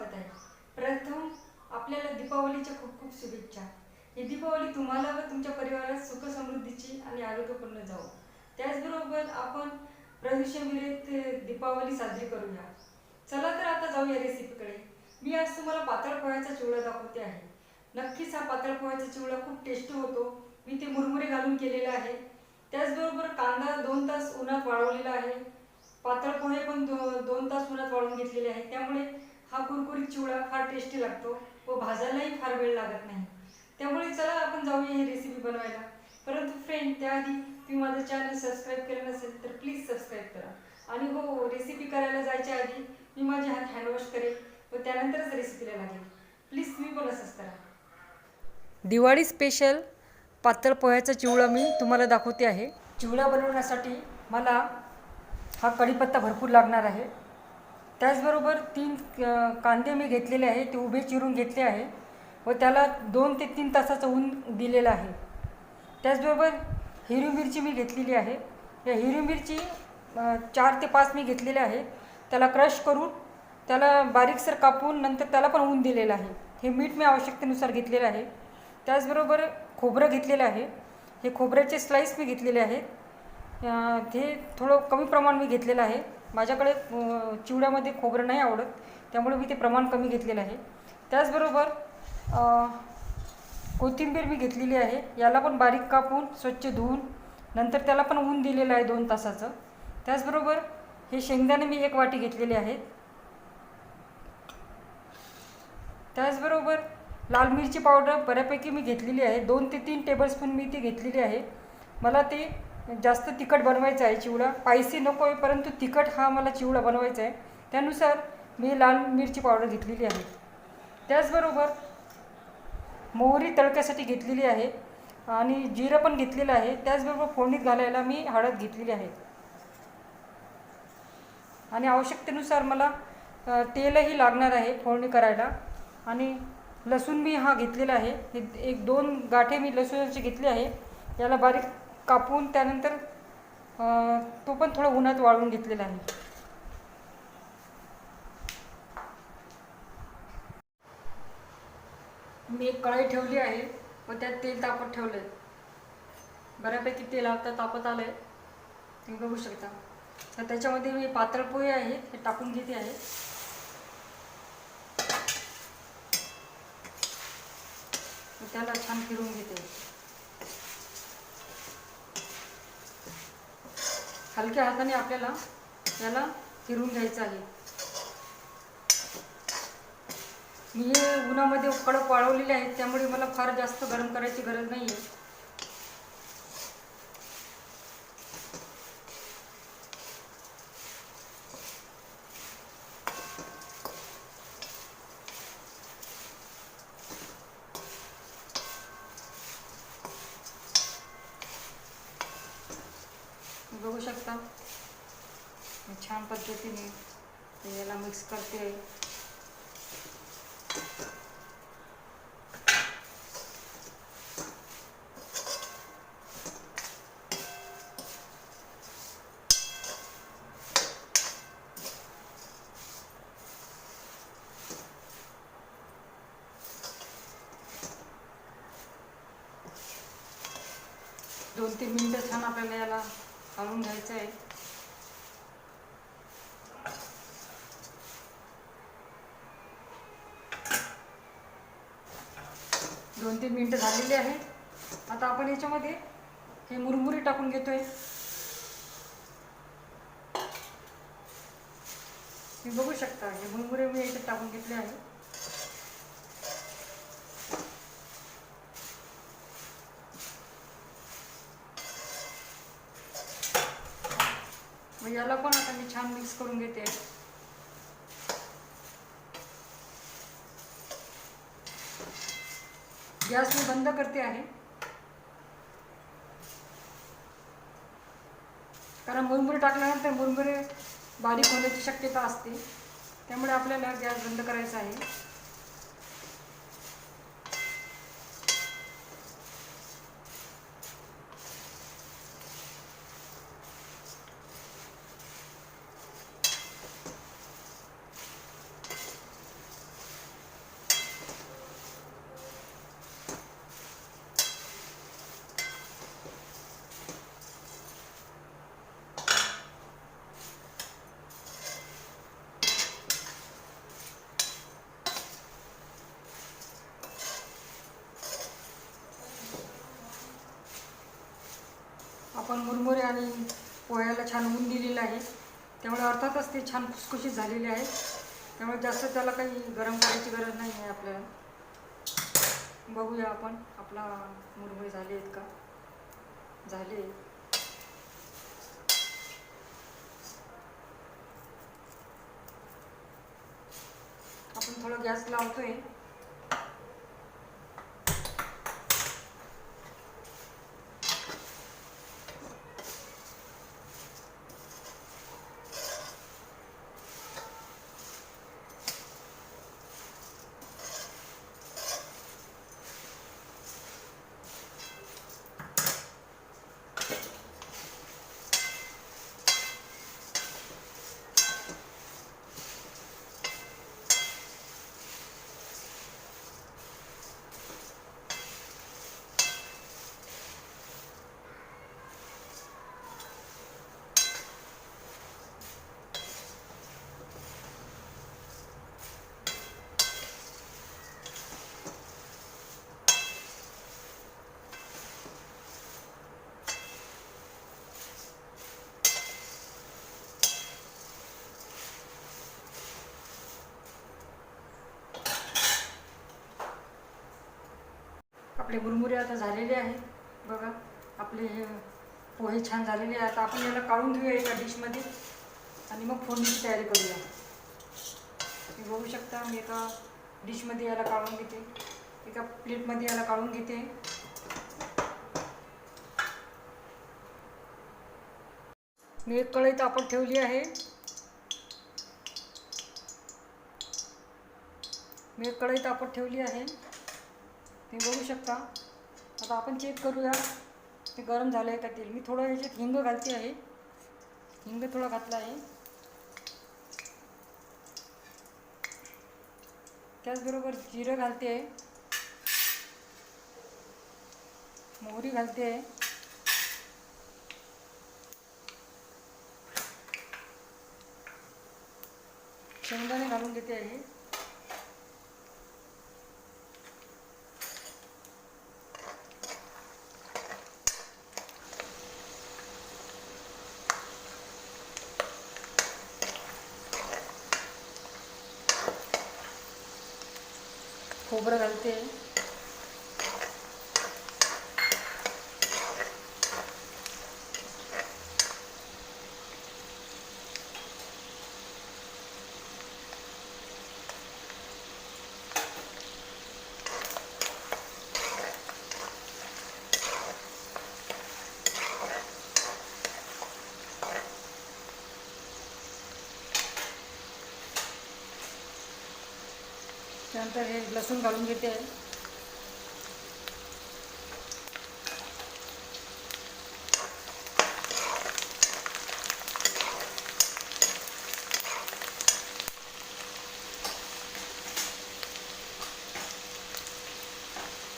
स्वागत आहे. प्रथम आपल्याला दीपावलीच्या खूप खूप शुभेच्छा. ही दीपावली तुम्हाला व तुमच्या परिवारात सुख समृद्धीची आणि आरोग्यपूर्ण जाऊ त्याचबरोबर आपण प्रदूषण विरहित दीपावली साजरी करूया. चला तर आता जाऊया रेसिपीकडे. मी आज तुम्हाला पातळ पोह्याचा चिवडा दाखवते आहे. नक्कीच हा पातळ पोह्याचा चिवडा खूप टेस्टी होतो. मी ते मुरमुरे घालून केलेला आहे. त्याचबरोबर कांदा दोन तास उन्हात वाळवलेला आहे. पातळ पोहे पण दो दोन तास उन्हात वाळून घेतलेले आहेत त्यामुळे हा कुरकुरीत चिवडा फार टेस्टी लागतो व भाजायलाही फार वेळ लागत नाही. त्यामुळे चला आपण जाऊया ही रेसिपी बनवायला. परंतु फ्रेंड त्याआधी तुम्ही माझं चॅनल सबस्क्राईब केलं नसेल तर प्लीज सबस्क्राईब करा. आणि हो रेसिपी करायला जायच्या आधी मी माझे हात हँडवॉश करेल व त्यानंतरच रेसिपीला लागेल. प्लीज तुम्ही पण असंच करा. दिवाळी स्पेशल पातळ पोह्याचा चिवडा मी तुम्हाला दाखवते आहे. चिवडा बनवण्यासाठी मला हा कढीपत्ता भरपूर लागणार आहे. त्याचबरोबर तीन कांदे मी घेतलेले आहे ते उभे चिरून घेतले आहे व त्याला दोन ते तीन तासाचं ऊन दिलेलं आहे. त्याचबरोबर हिरवी मिरची मी घेतलेली आहे. या हिरवी मिरची चार ते पाच मी घेतलेले आहे. त्याला क्रश करून त्याला बारीकसर कापून नंतर त्याला पण ऊन दिलेलं आहे. हे मीठ मी आवश्यकतेनुसार घेतलेलं आहे. त्याचबरोबर खोबरं घेतलेलं आहे. हे खोबऱ्याचे स्लाईस मी घेतलेले आहेत. हे ते थोडं कमी प्रमाण मी घेतलेलं आहे. माझ्याकडे चिवड्यामध्ये खोबरं नाही आवडत त्यामुळे मी ते प्रमाण कमी घेतलेलं आहे. त्याचबरोबर कोथिंबीर मी घेतलेली आहे. याला पण बारीक कापून स्वच्छ धुवून नंतर त्याला पण ऊन दिलेलं आहे दोन तासाचं. त्याचबरोबर हे शेंगदाणे मी एक वाटी घेतलेले आहेत. त्याचबरोबर लाल मिरची पावडर बऱ्यापैकी मी घेतलेली आहे. दोन ते तीन टेबलस्पून मी ती घेतलेली आहे. मला ते जास्त तिखट बनवायचं आहे चिवडा. स्पायसी नको आहे परंतु तिखट हा मला चिवडा बनवायचा आहे. त्यानुसार मी लाल मिरची पावडर घेतलेली आहे. त्याचबरोबर मोहरी तडक्यासाठी घेतलेली आहे आणि जिरं पण घेतलेलं आहे. त्याचबरोबर फोडणीत घालायला मी हळद घेतलेली आहे. आणि आवश्यकतेनुसार मला तेलही लागणार आहे फोडणी करायला. आणि लसूण मी हा घेतलेला आहे. हे एक दोन गाठे मी लसूणाचे घेतले आहे. याला बारीक कापून त्यानंतर तो पण थोडा उन्हात वाळवून घेतलेला आहे. मी एक कढाई ठेवली आहे व त्यात तेल तापत ठेवलं आहे बऱ्यापैकी तेल आता तापत आलं आहे तुम्ही बघू शकता. तर त्याच्यामध्ये मी पातळ पोहे आहेत हे टाकून घेते आहे. त्याला छान फिरवून घेते. हलक्या हाताने आपल्याला याला फिरून घ्यायचं आहे. मी हे उन्हामध्ये कडक वाळवलेले आहेत त्यामुळे मला फार जास्त गरम करायची गरज नाही आहे बघू शकता. मी छान पद्धतीने ते याला मिक्स करते. दोन तीन मिनटं छान आपल्याला याला हलवून घ्यायचं आहे दोन तीन मिनटं झालेली आहे. आता आपण याच्यामध्ये हे मुरमुरी टाकून घेतोय. तुम्ही बघू शकता हे मुरमुरे मी याच्यात टाकून घेतले आहे मग याला पण आता मी छान मिक्स करून घेते. गॅस मी बंद करते आहे. कारण मुरमुरे टाकल्यानंतर मुरमुरे बारीक होण्याची शक्यता असते. त्यामुळे आपल्याला गॅस बंद करायचा आहे. आणि पोह्याला छान ऊन दिलेलं आहे. त्यामुळे अर्थातच ते छान खुसखुशीत झालेले आहे. त्यामुळे जास्त त्याला काही गरम करायची गरज नाही आहे आपल्याला. बघूया आपण आपला मुरमुरे झाले आहेत का? झाले. आपण थोडं गॅस लावतोय. आपले मुरमुरे आता झालेले आहेत. बघा आपले हे पोहे छान झालेले आहेत. आता आपण याला काढून घेऊया एका डिशमध्ये आणि मग फोडणीची तयारी करूया. तुम्ही बघू शकता मी एका डिशमध्ये याला काढून घेते. एका प्लेटमध्ये याला काढून घेते. मी एक कढई तापत ठेवली आहे. मी एक कढई तापत ठेवली आहे. तुम्ही बघू शकता. आता आपण चेक करूया. ते गरम झालं आहे का तेल? मी थोडं याच्यात हिंग घालते आहे. हिंग थोडं घातलं आहे. त्याचबरोबर जिरं घालते आहे. मोहरी घालते आहे. शेंगदाणे घालून घेते आहे. खोबरं घालते. त्यानंतर हे लसूण घालून घेते आहे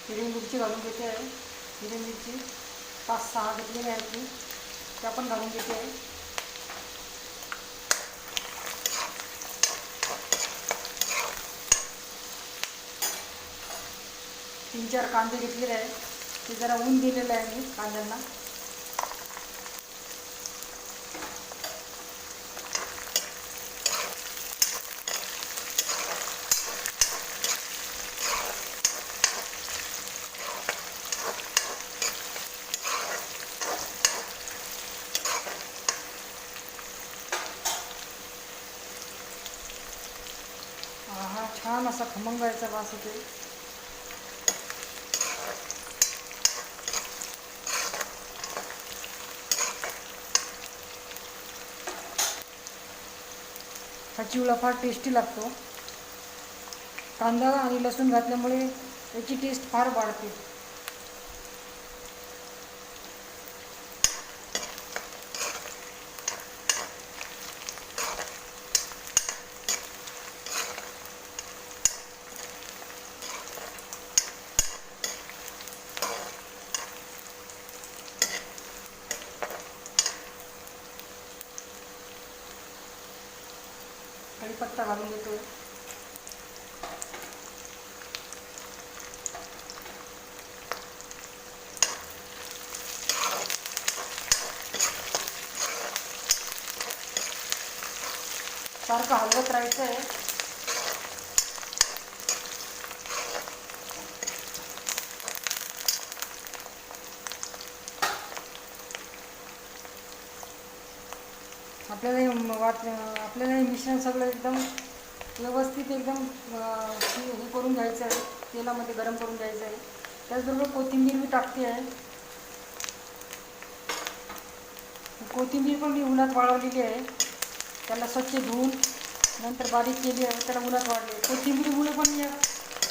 हिरवी मिरची घालून घेते आहे हिरवी मिरची पाच सहा घेतलेली आहेत मी त्या पण घालून घेते आहे चार कांदे घेतलेले आहे. ते जरा ऊन दिलेलं आहे मी कांद्यांना. हा छान असा खमंगायचा वास होते हा चिवडा फार टेस्टी लागतो. कांदा आणि लसूण घातल्यामुळे त्याची टेस्ट फार वाढते. कढीपत्ता घालून घेतो सारखं हलवत राहायचं आहे आपल्यालाही वाट आपल्याला हे मिश्रण सगळं एकदम व्यवस्थित एकदम हे करून घ्यायचं आहे तेलामध्ये गरम करून घ्यायचं आहे. त्याचबरोबर कोथिंबीर मी टाकते आहे. कोथिंबीर पण मी उन्हात वाळवलेली आहे. त्याला स्वच्छ धुवून नंतर बारीक केली आहे त्याला उन्हात वाढले कोथिंबीरमुळे पण या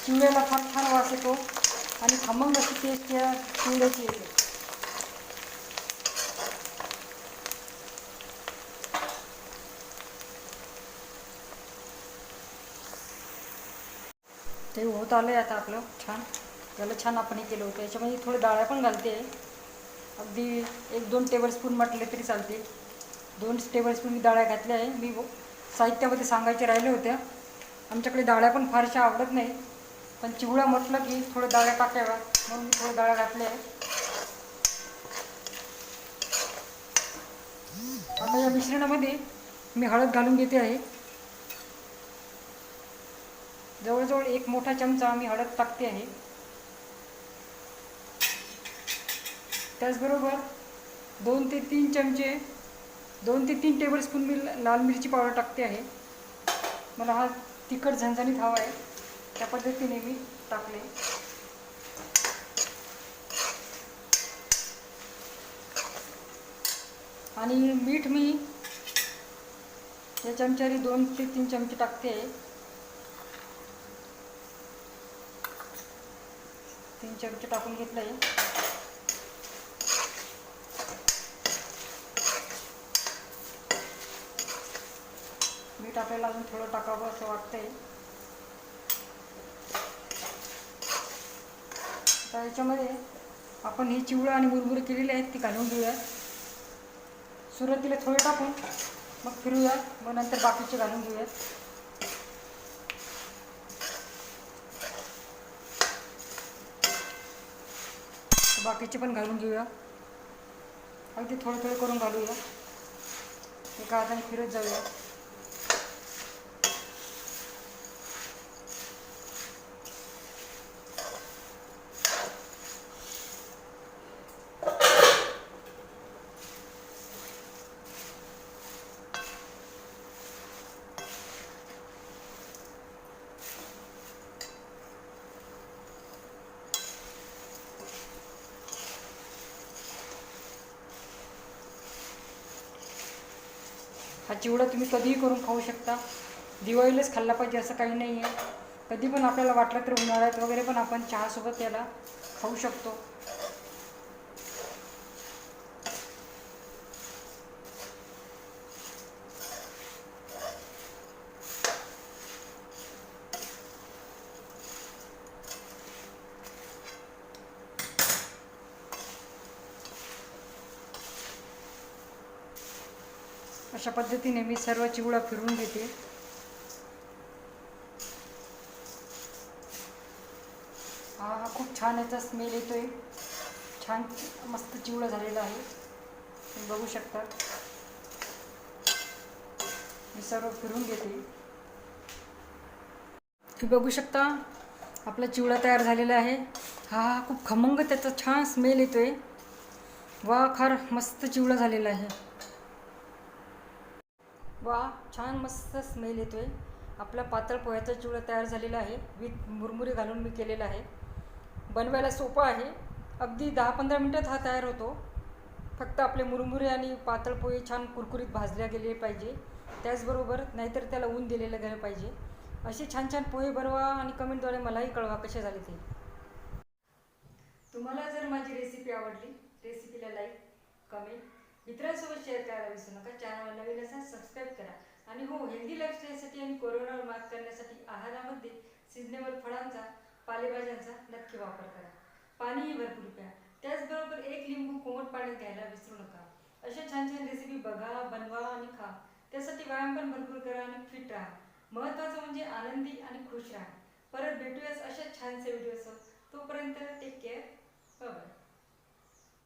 चिवड्याला फार छान वास येतो आणि खमंग अशी टेस्ट या चिवड्याची येते. ते होत आलं आहे आता आपलं छान. त्याला छान आपण हे केलं होतं. याच्यामध्ये थोडे डाळ्या पण घालते. अगदी एक दोन टेबलस्पून म्हटले तरी चालते. दोन टेबलस्पून मी डाळ्या घातल्या आहे. मी साहित्यामध्ये सांगायचे राहिले होत्या आमच्याकडे डाळ्या पण फारशा आवडत नाही. पण चिवडा म्हटलं की थोडं डाळ्या टाकाव्या. म्हणून मी थोडं डाळ्या घातल्या आहे. आता या मिश्रणामध्ये मी हळद घालून घेते आहे. जवळजवळ एक मोठा चमचा आम्ही हळद टाकते आहे. त्याचबरोबर दोन ते तीन चमचे दोन ते तीन टेबलस्पून मी लाल मिरची पावडर टाकते आहे. मला हा तिखट झणझणीत हवा आहे. त्या पद्धतीने मी टाकले. आणि मीठ मी या चमच्याने दोन ते तीन चमचे टाकते आहे. चमचे टाकून घेतलं आहे मीठ आपल्याला अजून थोडं टाकावं असं वाटतंय. आता याच्यामध्ये आपण ही चिवडं आणि मुरमुरे केलेली आहेत ती घालून घेऊया. सुरुवातीला थोडे टाकून मग फिरूया मग नंतर बाकीचे घालून घेऊयात बाकीचे पण घालून घेऊया. अगदी थोडं थोडं करून घालूया. एका हाताने फिरत जाऊया. हा चिवडा तुम्ही कधीही करून खाऊ शकता. दिवाळीलाच खाल्ला पाहिजे असं काही नाही आहे कधी पण आपल्याला वाटलं तर उन्हाळ्यात वगैरे पण आपण चहासोबत याला खाऊ शकतो. अशा पद्धतीने मी सर्व चिवडा फिरून घेते. हा हा खूप छान याचा स्मेल येतोय. छान मस्त चिवडा झालेला आहे. तुम्ही बघू शकता. मी सर्व फिरून घेते. तुम्ही बघू शकता आपला चिवडा तयार झालेला आहे. हा हा खूप खमंग त्याचा छान स्मेल येतोय. वा फार मस्त चिवडा झालेला आहे. वा छान मस्त स्मेल येतो आहे आपला पातळ पोह्याचा चिवडा तयार झालेला आहे. विथ मुरमुरे घालून मी केलेला आहे. बनवायला सोपा आहे. अगदी दहा पंधरा मिनटात हा तयार होतो. फक्त आपले मुरमुरे आणि पातळ पोहे छान कुरकुरीत भाजल्या गेले पाहिजे. त्याचबरोबर नाहीतर त्याला ऊन दिलेलं गेलं पाहिजे. असे छान छान पोहे बनवा आणि कमेंटद्वारे मलाही कळवा कसे झाले ते. तुम्हाला जर माझी रेसिपी आवडली रेसिपीला लाईक कमेंट इतरांसोबत शेअर करायला विसरू नका. चॅनल नवीन असा सबस्क्राईब करा. आणि हो हेल्दी लाईफस्टाईलसाठी आणि कोरोनावर मात करण्यासाठी आहारामध्ये सिजनेबल फळांचा पालेभाज्यांचा नक्की वापर करा. पाणीही भरपूर प्या. त्याचबरोबर एक लिंबू कोमट पाण्यात घ्यायला विसरू नका. अशा छान छान रेसिपी बघा बनवा आणि खा. त्यासाठी व्यायाम पण भरपूर करा आणि फिट राहा. महत्त्वाचं म्हणजे आनंदी आणि खुश राहा. परत भेटूयास अशा छानसे व्हिडिओ असं तोपर्यंत टेक केअर बाय